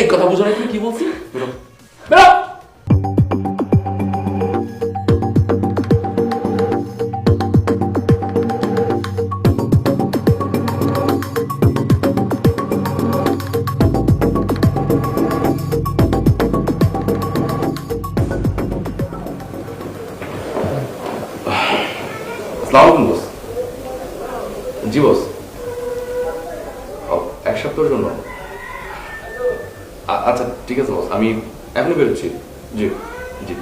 এই কথা বুঝো না তুমি কি বলছি? বেরো বেরো! আসসালামু বস। জি বস। এক সপ্তাহের জন্য। ঠিক আছে বস আমি এখনই বেরোচ্ছি। জি জি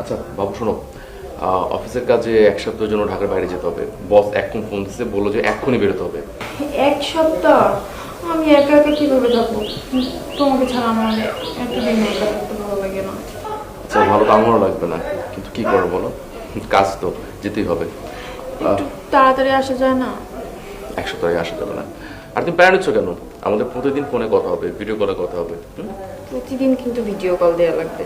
আচ্ছা বাবু শোনো। অফিসের কাজে এক সপ্তাহের জন্য ঢাকার বাইরে যেতে হবে। বস এখন ফোন দিচ্ছে বলল যে এক্ষুনি বেরোতে হবে। এক সপ্তাহ? আমি একা একা কীভাবে যাব তোমাকে ছাড়া আমার একা থাকতে ভালো লাগে না। আচ্ছা ভালো তো আমারও লাগবে না। কিন্তু কি করব বলো? কাজ তো যেতেই হবে। একটু তাড়াতাড়ি আসা যায় না? এক সপ্তাহে আসা যাবে না। আর তুমি প্যারা নিচ্ছ কেন? আমাদের প্রতিদিন ফোনে কথা হবে ভিডিও কলে কথা হবে। প্রতিদিন কিন্তু ভিডিও কল দেওয়া লাগবে।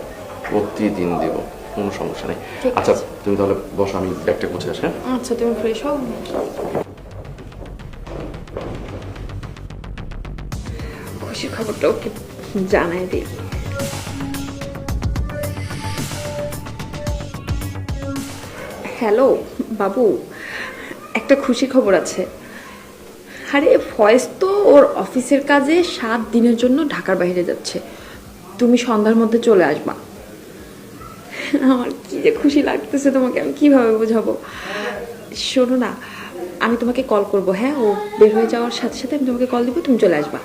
প্রতিদিন দেব কোনো সমস্যা নেই। আচ্ছা তুমি তাহলে বসো আমি ব্যাগটা গুছিয়ে আসি হ্যাঁ? আচ্ছা তুমি ফ্রেশ হও। খুশির খবরটা ওকে জানাই দিই। হ্যালো বাবু একটা খুশি খবর আছে। আরে ফয়েজ তো ওর অফিসের কাজে সাত দিনের জন্য ঢাকার বাইরে যাচ্ছে। তুমি সন্ধ্যার মধ্যে চলে আসবা। আমার কি যে খুশি লাগতেছে তোমাকে, আমি কীভাবে বোঝাবো? শোনো না, আমি তোমাকে কল করব হ্যাঁ? ও বের হয়ে যাওয়ার সাথে সাথে আমি তোমাকে কল দিব, তুমি চলে আসবা।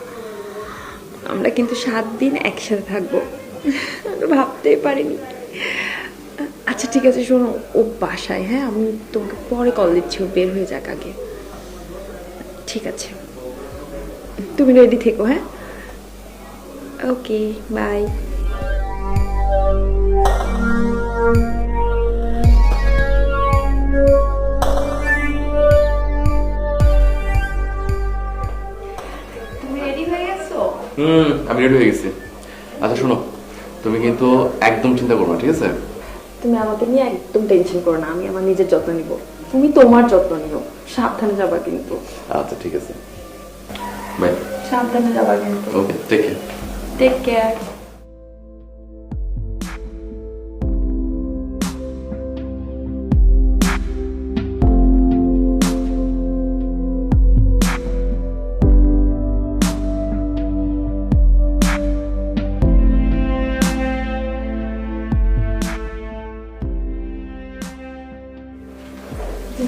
আমরা কিন্তু সাত দিন একসাথে থাকব। ভাবতেই পারিনি। আচ্ছা ঠিক আছে, শোনো, ও বাসায় হ্যাঁ? আমি তোমাকে পরে কল দিচ্ছি, ও বের হয়ে যাক আগে। ঠিক আছে। তুমি রেডি থেকো হ্যাঁ? ওকে বাই হুম আমি রেডি হয়ে গেছি। আচ্ছা শোনো তুমি কিন্তু একদম চিন্তা করো না ঠিক আছে? তুমি আমাকে নিয়ে একদম টেনশন করো না আমি আমার নিজের যত্ন নিব। তুমি তোমার যত্ন নিও। সাবধানে যাবা কিন্তু। আচ্ছা ঠিক আছে। বাই সাবধানে যাবা কিন্তু। Okay take care take care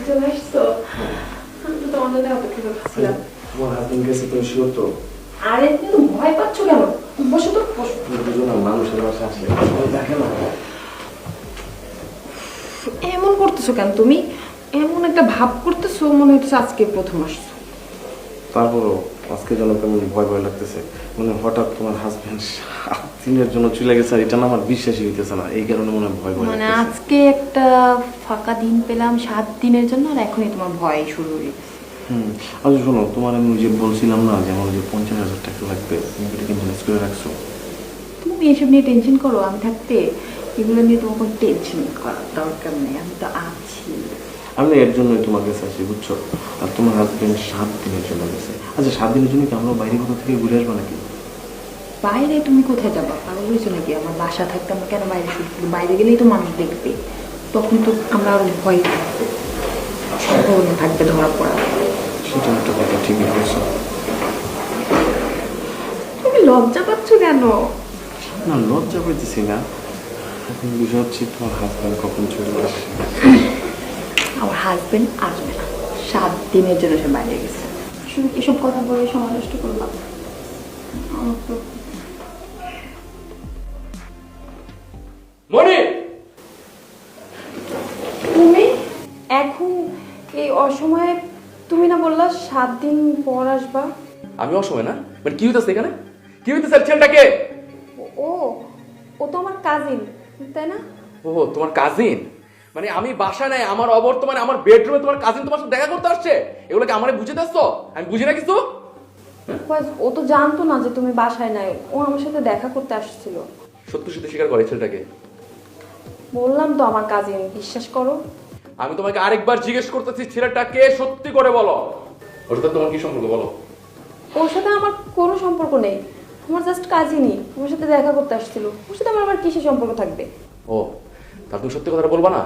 চলে আসছো আমি জন্য অপেক্ষা করতেছিলাম তোমার হাজবেন্ড গেছে তুমি শিওর তো আরে তুমি ভয় পাচ্ছ কেন বসো তো বসো না মানুষের বাসা আসলে দেখে না এমন করতেছো কেন তুমি এমন একটা ভাব করতেছো মনে হচ্ছে আজকে প্রথম আসছো তারপরও আজকে যেন কেমন ভয় ভয় লাগতেছে। মানে হঠাৎ তোমার হাজবেন্ড সাত দিনের জন্য চলে গেছে আর এটা না আমার বিশ্বাসই হইতেছে না। এই কারণে মনে ভয় ভয় মানে আজকে একটা ফাঁকা দিন পেলাম সাত দিনের জন্য আর এখনই তোমার ভয় শুরু হয়ে গেছে। হুম আচ্ছা শোনো তোমার আমি যে বলছিলাম না যে আমার যে পঞ্চাশ হাজার টাকা লাগবে তুমি এটা কিন্তু ম্যানেজ করে রাখছো? তুমি এসব নিয়ে টেনশন করো? আমি থাকতে এগুলো নিয়ে তোমার কোনো টেনশন করার দরকার নেই। আমি তো আছি। আমি এর জন্যই তোমার কাছে আসি বুঝছ? আর তোমার হাজবেন্ড সাত দিনের জন্য গেছে। আচ্ছা সাত দিনের জন্য কি আমরা বাইরে কোথাও থেকে ঘুরে আসব নাকি? বাইরে তুমি কোথায় যাবা? পাগল হয়েছো নাকি? আমার বাসা থাকতে আমরা কেন বাইরে করি বাইরে গেলেই তো মানুষ দেখবে। তখন তো আমরা আরও ভয় থাকব সম্ভাবনা থাকবে ধরা পড়া। সেটা একটা কথা ঠিকই বলছো। তুমি লজ্জা পাচ্ছ কেন? না লজ্জা পেতেছি না। বিষয় হচ্ছে তোমার হাজবেন্ড কখন চলে আসে। আমার হাজবেন্ড আসবে না। সাত দিনের জন্য সে বাইরে গেছে। শুধু এসব কথা বলে সময় নষ্ট করলাম আমার তো মনি! তুমি? এখন এই অসময়ে তুমি না বললা সাত দিন পর আসবা? আমি অসময় না? মানে কি হইতেছে এখানে? কি হইতেছে ছেলেটাকে? ও ও তো আমার কাজিন তাই না? ও তোমার কাজিন মানে আমি বাসা নাই আমার অবর্তমানে আমার বেডরুমে তোমার কাজিন তোমার সাথে দেখা করতে আসছে? এগুলো কি আমারে বুঝে দিচ্ছ আমি বুঝি না কিছু? ও তো জানতো না যে তুমি বাসায় নাই ও আমার সাথে দেখা করতে আসছিল। সত্যি সত্যি স্বীকার করে ছেলেটাকে। বললাম তো আমার কাজিন বিশ্বাস করো। আমি তোমাকে আরেকবার জিজ্ঞেস করতেছি ছেলেটাকে সত্যি করে বলো। ওর সাথে তোমার কি সম্পর্ক বলো? ওর সাথে আমার কোনো সম্পর্ক নেই। আমার জাস্ট কাজিনই আমার সাথে দেখা করতে আসছিল। ওর সাথে আমার আবার কিসের সম্পর্ক থাকবে? ও তা তুমি সত্যি কথাটা বলবা না?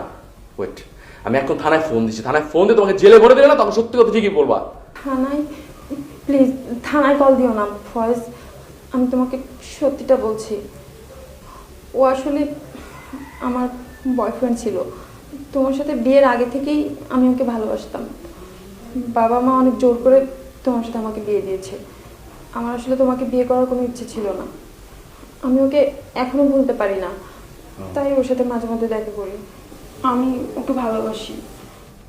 ওয়েট আমি এখন থানায় ফোন দিচ্ছি। থানায় ফোন দিয়ে তোমাকে জেলে ভরে দিলে না, তখন সত্যি কথা ঠিকই বলবা। থানায়? প্লিজ থানায় কল দিও না, ফয়েজ। আমি তোমাকে সত্যিটা বলছি। ও আসলে আমার বয়ফ্রেন্ড ছিল। তোমার সাথে বিয়ের আগে থেকেই আমি ওকে ভালোবাসতাম। বাবা মা অনেক জোর করে তোমার সাথে আমাকে বিয়ে দিয়েছে। আমার আসলে তোমাকে বিয়ে করার কোনো ইচ্ছে ছিল না। আমি ওকে এখনও ভুলতে পারি না। তাই ওর সাথে মাঝে মাঝে দেখা করি। আমি ওকে ভালোবাসি।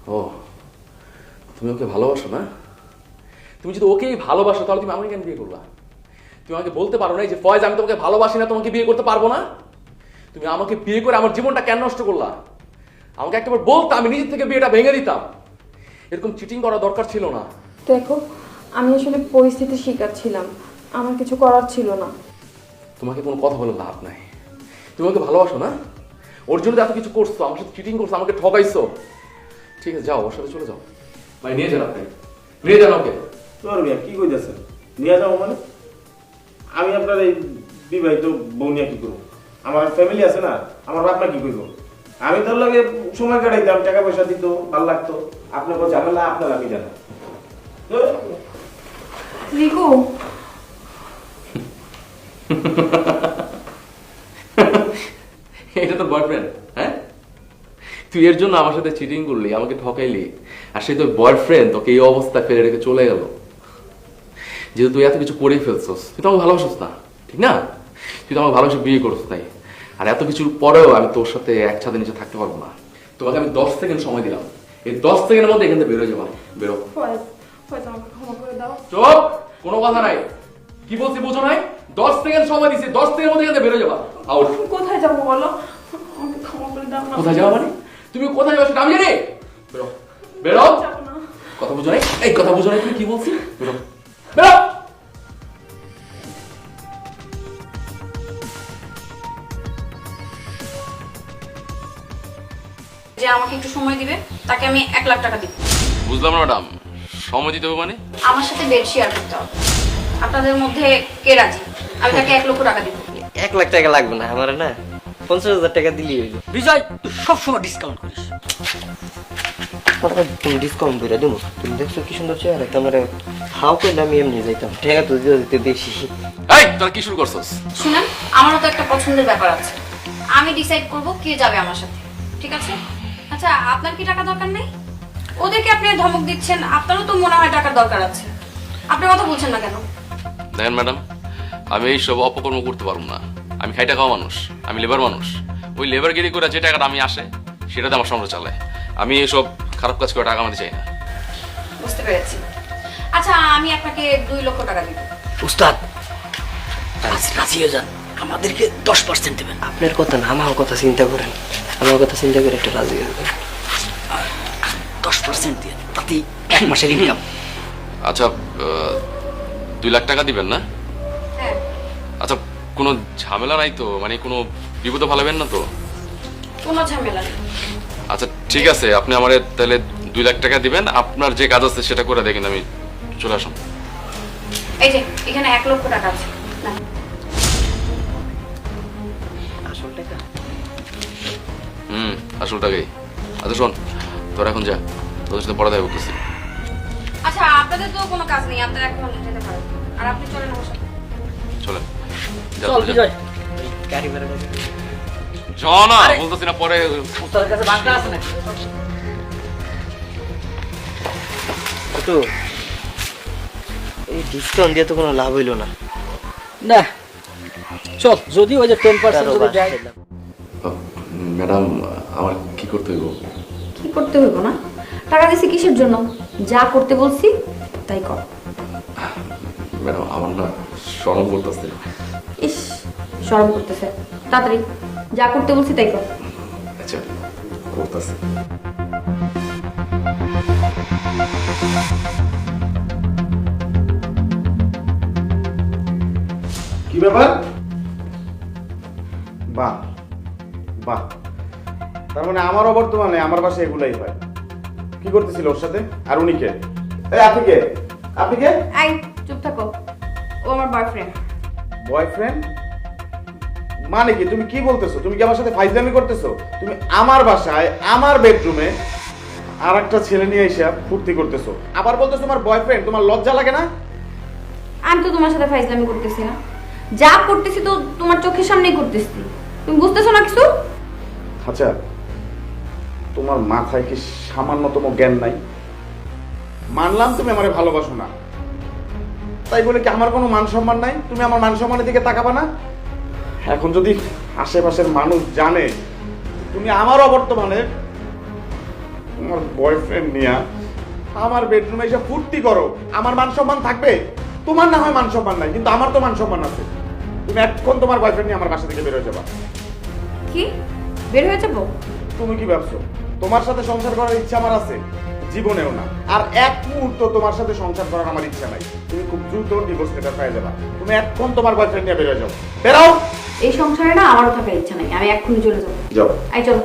ও তুমি ওকে ভালোবাসো না? তুমি যদি ওকেই ভালোবাসো তাহলে তুমি আমাকে কেন বিয়ে করবা তুমি আমাকে বলতে পারো না যে ফয়েজ আমি তোমাকে ভালোবাসি না তোমাকে বিয়ে করতে পারব না? তুমি আমাকে বিয়ে করে আমার জীবনটা কেন নষ্ট করলা? আমাকে একটাবার বলতো আমি নিজের থেকে বিয়েটা ভেঙে দিতাম। এরকম চিটিং করা দরকার ছিল না। দেখো আমি আসলে পরিস্থিতির শিকার ছিলাম। আমার কিছু করার ছিল না। তোমাকে কোনো কথা বলে লাভ নাই। তুমি ওকে ভালোবাসো না? ওর জন্য এত কিছু করছ আমার সাথে চিটিং করছ আমাকে ঠকাইছো। ঠিক আছে যাও ওর সাথে চলে যাও। ভাই নিয়ে যান আপনি। নিয়ে যান ওকে। তোর মিয়া কি কইতেছেন? নিয়ে যাব মানে? আমি আপনার এই বিবাহিত বউ নিয়ে কি করব? আমার ফ্যামিলি আছে না আমার বাপ মা কি করব আমি তোর লাগে সময় কাটাইতাম টাকা পয়সা দিত ভালো লাগতো। আপনার কোনো ঝামেলা আপনার আমি জানা। রিকু। এটা তোর বয়ফ্রেন্ড হ্যাঁ? তুই এর জন্য আমার সাথে চিটিং করলি আমাকে ঠকাইলি। আর সে তোর বয়ফ্রেন্ড তোকে এই অবস্থায় ফেলে রেখে চলে গেল। যেহেতু তুই এত কিছু করেই ফেলছস তুই তো আমাকে ভালোবাসিস না ঠিক না? তুই তো আমাকে ভালোবাসে বিয়ে করছিস তাই। আর এত কিছুর পরেও আমি তোর সাথে এক ছাদের নিচে থাকতে পারব না। তোমাকে আমি দশ সেকেন্ড সময় দিলাম। এই দশ সেকেন্ডের মধ্যে এখান থেকে বেরোয় যাব বেরো। চুপ! কোনো কথা নাই। কি বলছি বুঝো নাই? দশ সেকেন্ড সময় দিছি দশ সেকেন্ডের মধ্যে এখান বেরো যাবা। আউট কোথায় যাব বলো? আমাকে ক্ষমা করে দাও না। কোথায় যাওয়া মানে? তুমি কোথায় যাচ্ছ আমি জানি। বেরো। বেরো। কথা বুঝো নাই? এই কথা বুঝো নাই তুমি কি বলছি? বেরো। বেরো। যে আমাকে একটু সময় দিবে তাকে আমি এক লাখ টাকা দিব। বুঝলাম না ম্যাডাম সময় দিতে হবে মানে? আমার সাথে বেড শেয়ার করতে হবে। আপনাদের মধ্যে কে রাজি? আমি তাকে এক লক্ষ টাকা দিব এক লাখ টাকা লাগবে না আমার না? পঞ্চাশ হাজার টাকা দিলেই হইল বিজয় তুই সবসময় ডিসকাউন্ট করিস। তুমি ডিসকাউন্ট করে দেবো তুমি দেখছ কি সুন্দর চেহারা তোমার হাও করলে আমি এমনি যাইতাম। টাকা তো দিতে দিতে বেশি। এই তোরা কি শুরু করছস? শুনেন আমারও তো একটা পছন্দের ব্যাপার আছে। আমি ডিসাইড করব কে যাবে আমার সাথে। ঠিক আছে? আচ্ছা আপনার কি টাকা দরকার নেই? ওদেরকে আপনি ধমক দিচ্ছেন আপনারও তো মনে হয় টাকার দরকার আছে। আপনি কথা বলছেন না কেন? দেখেন ম্যাডাম আমি এই সব অপকর্ম করতে পারব না। আমি খাইটা খাওয়া মানুষ আমি লেবার মানুষ। ওই লেবারগিরি করে যে টাকাটা আমি আসে সেটাতে আমার সংসার চালায় আমি এসব খারাপ কাজ করে টাকা আমাদের চাই না। বুঝতে পেরেছি। আচ্ছা আমি আপনাকে দুই লক্ষ টাকা দিব। উস্তাদ রাজি রাজি হয়ে যান। আমাদেরকে দশ পার্সেন্ট দেবেন। আপনার কথা না আমার কথা চিন্তা করেন। আমার কথা চিন্তা করে একটা রাজি হয়ে যাবেন। দশ পার্সেন্ট দিয়ে তাতেই এক মাসের ইনকাম আচ্ছা দুই লাখ টাকা দিবেন না? হ্যাঁ। আচ্ছা কোনো ঝামেলা নাই তো? মানে কোনো বিপদে ভালোবেন না তো? কোনো ঝামেলা আচ্ছা ঠিক আছে আপনি আমার তাহলে দুই লাখ টাকা দিবেন। আপনার যে কাজ আছে সেটা করে দেখেন আমি চলে আসুন। এই যে এখানে এক লক্ষ টাকা আছে। আসল টাকা? হুম আসল টাকাই। আচ্ছা শোন তোর এখন যা। তোদের সাথে পড়া দেয় করতেছি আচ্ছা আপনাদের তো কোনো কাজ নেই আপনারা এখন আর আপনি চলেন আমার সাথে। চলে চল বিজয়। গাড়ি ভাড়া কত? চ বলতেছি না পরে উস্তাদের কাছে বাংলা আছে নাকি? কত এই ডিসকাউন্ট দিয়ে তো কোনো লাভ হইল না। না চল যদি ওই যে টেন পার্সেন্ট তারও যদি যায় ম্যাডাম আমার কি করতে হইব? কি করতে হইব না? টাকা দিছি কিসের জন্য? যা করতে বলছি তাই কর। ম্যাডাম আমার না স্মরণ করতেছে। ইস শরম করতেছে। তাড়াতাড়ি যা করতে বলছি তাই কর। আচ্ছা করতেছে। কি ব্যাপার? বাহ বাহ। তার মানে আমার অবর্তমানে আমার বাসায় এগুলাই হয়। কি করতেছিল ওর সাথে? আর উনি কে? এই আপনি কে? আপনি কে? আই ও আমার বয়ফ্রেন্ড বয়ফ্রেন্ড মানে কি? তুমি কি বলতেছো? তুমি কি আমার সাথে ফাইজলামি করতেছো? তুমি আমার বাসায় আমার বেডরুমে আর একটা ছেলে নিয়ে এসে ফুর্তি করতেছো। আবার বলতেছো তোমার বয়ফ্রেন্ড তোমার লজ্জা লাগে না? আমি তো তোমার সাথে ফাইজলামি করতেছি না। যা করতেছি তো তোমার চোখের সামনেই করতেছি। তুমি বুঝতেছো না কিছু? আচ্ছা তোমার মাথায় কি সামান্যতম জ্ঞান নাই? মানলাম তুমি আমারে ভালোবাসো না। তাই বলে কি আমার কোনো মান সম্মান নাই? তুমি আমার মান সম্মানের দিকে তাকাবা না? এখন যদি আশেপাশের মানুষ জানে তুমি আমার অবর্তমানে তোমার বয়ফ্রেন্ড নিয়ে আমার বেডরুমে এসে ফুর্তি করো আমার মান সম্মান থাকবে? তোমার না হয় মান সম্মান নাই কিন্তু আমার তো মান সম্মান আছে। তুমি এখন তোমার বয়ফ্রেন্ড নিয়ে আমার বাসা থেকে বেরোয় যাবা। কি? বের হয়ে যাব? তুমি কি ভাবছ? তোমার সাথে সংসার করার ইচ্ছা আমার আছে? জীবনেও না। আর এক মুহূর্ত তোমার সাথে সংসার করার আমার ইচ্ছা নাই। তুমি খুব দ্রুত ডিভোর্স লেটার পেয়ে যাবা। তুমি এখন তোমার বয়ফ্রেন্ড নিয়ে বেরোয় যাও। বেরাও এই সংসারে না আমারও থাকার ইচ্ছা নাই। আমি এক্ষুনি চলে যাব। যাও। আই চলো।